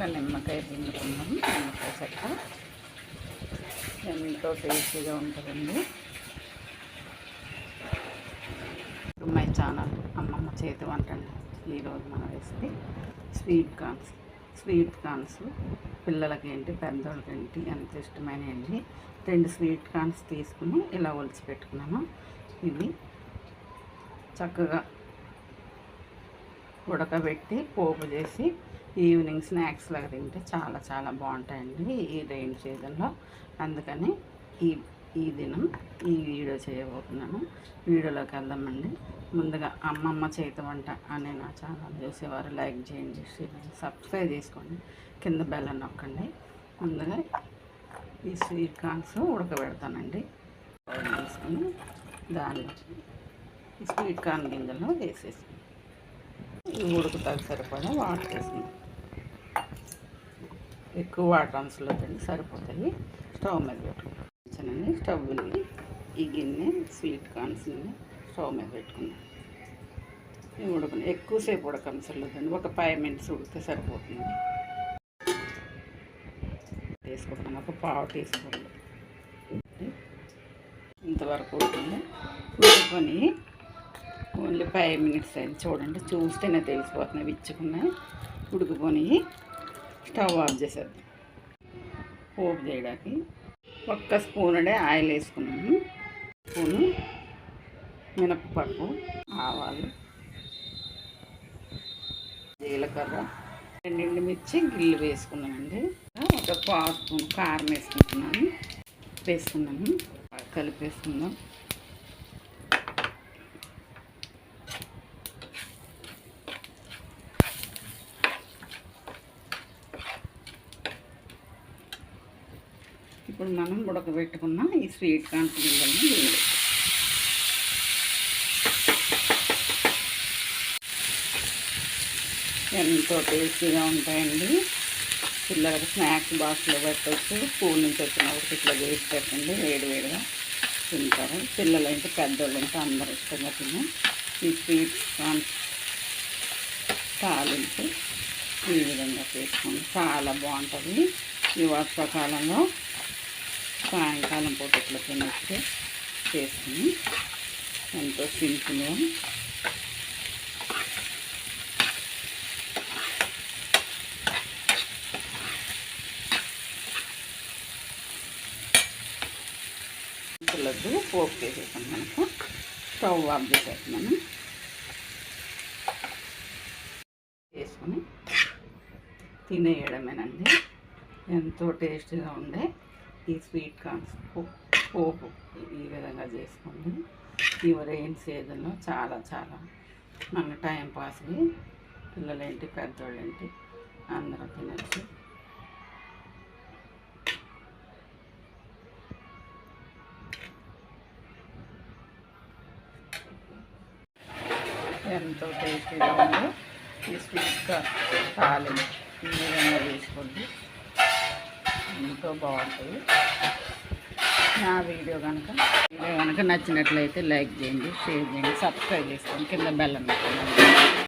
ఇట్లా నిమ్మకాయ పిండుకున్నాం నిమ్మకాయ చెక్క. ఎంతో టేస్టీగా ఉంటుందండి. మై ఛానల్ అమ్మమ్మ చేతి వంట అండి ఈరోజు మన recipe. Sweet corns sweet corns. పిల్లలకి ఏంటి పెద్దోళ్ళకి ఏంటి ఎంత ఇష్టమైన ఏంటి. రెండు స్వీట్ కార్న్స్ తీసుకుని ఇలా ఒలిచి పెట్టుకున్నాను. ఇవి చక్కగా ఉడకబెట్టి పోపు చేసి ఈవినింగ్ స్నాక్స్ లాగా తింటే చాలా చాలా బాగుంటాయండి ఈ రెయిన్ సీజన్లో. అందుకని ఈ ఈ దినం ఈ వీడియో చేయబోతున్నాను. వీడియోలోకి వెళ్దామండి. ముందుగా అమ్మమ్మ చేతి వంట అనే నా ఛానల్ చూసేవారు లైక్ చేయండి షేర్ చేయండి, సబ్స్క్రైబ్ చేసుకోండి కింద బెల్ నొక్కండి. ముందుగా ఈ స్వీట్ కార్న్స్ ఉడకబెడతానండి. తీసుకుని తీసుకొని దానిలో స్వీట్ కార్న్ గింజలు వేసేసి ఇవి ఉడుకుతాకి సరిపడా వాటర్ వేసుకుంటాం ఎక్కువ వాటర్ అంశలో తిండి సరిపోతాయి. స్టవ్ మీద పెట్టుకున్నాను. స్టవ్ వెలిగి ఈ గిన్నె స్వీట్ కార్న్స్ స్టవ్ మీద పెట్టుకున్నాను. ఇవి ఉడకను. ఎక్కువసేపు ఉడకంసలేదండి ఒక ఫైవ్ మినిట్స్ ఉడికితే సరిపోతుంది. వేసుకుంటాను ఒక పావు తీసుకోండి ఇంతవరకు ఉడికింది. ఉడుకొని ఓన్లీ ఫైవ్ మినిట్స్ అయింది. చూడండి. చూస్తేనే తెలిసిపోతున్నాయి. విచ్చుకున్నాయి. ఉడుకుకొని స్టవ్ ఆఫ్ చేసేద్దాం. పోపు చేయడానికి ఒక్క స్పూన్ అడే ఆయిల్ వేసుకున్నాము స్పూను మినప్పప్పు ఆవాలు జీలకర్ర రెండు మిర్చి గిల్లు వేసుకున్నామండి ఒక పావు స్పూన్ కారం వేసుకుంటున్నాను. వేసుకున్నాము కలిపేసుకుందాం. ఇప్పుడు మనం ఉడకబెట్టుకున్న ఈ స్వీట్ కార్న్స్ గింజలను వేయాలి ఎంతో టేస్టీగా ఉంటాయండి. పిల్లలకి స్నాక్స్ బాక్స్లో పెట్టచ్చు. స్కూల్ నుంచి వచ్చినప్పుడు ఇట్లా చేసి పెట్టండి వేడివేడిగా తింటారు. పిల్లలు అంటే పెద్దోళ్ళు అంటే అందరూ ఇష్టంగా తిని ఈ స్వీట్ కార్న్స్ తాలింపు ఈ విధంగా చేసుకోండి. చాలా బాగుంటుంది. ఈ వర్షాకాలంలో సాయంకాలం పూట ఇట్లా తినొచ్చు చేసుకుని ఎంతో సింపుల్గా పిల్లలు పోపు చేసేసాం మనకు. స్టవ్ ఆఫ్ చేసేస్తున్నాను. వేసుకొని తినేయడమేనండి. ఎంతో టేస్టీగా ఉండే. ఈ స్వీట్ కార్న్స్ పోపు ఈ విధంగా చేసుకోండి ఈ రెయిన్ సీజన్లో చాలా చాలా మన టైం పాస్కి పిల్లలేంటి పెద్దోళ్ళేంటి అందరూ తినచ్చు. ఎంతో టేస్టీగా ఉందో. ఈ స్వీట్గా తాలింపు ఈ విధంగా వేసుకోండి ఎంతో బాగుంటుంది. నా వీడియో కనుక వీడియో కనుక నచ్చినట్లయితే లైక్ చేయండి షేర్ చేయండి సబ్స్క్రైబ్ చేసుకోండి. కింద బెల్లం నొక్కండి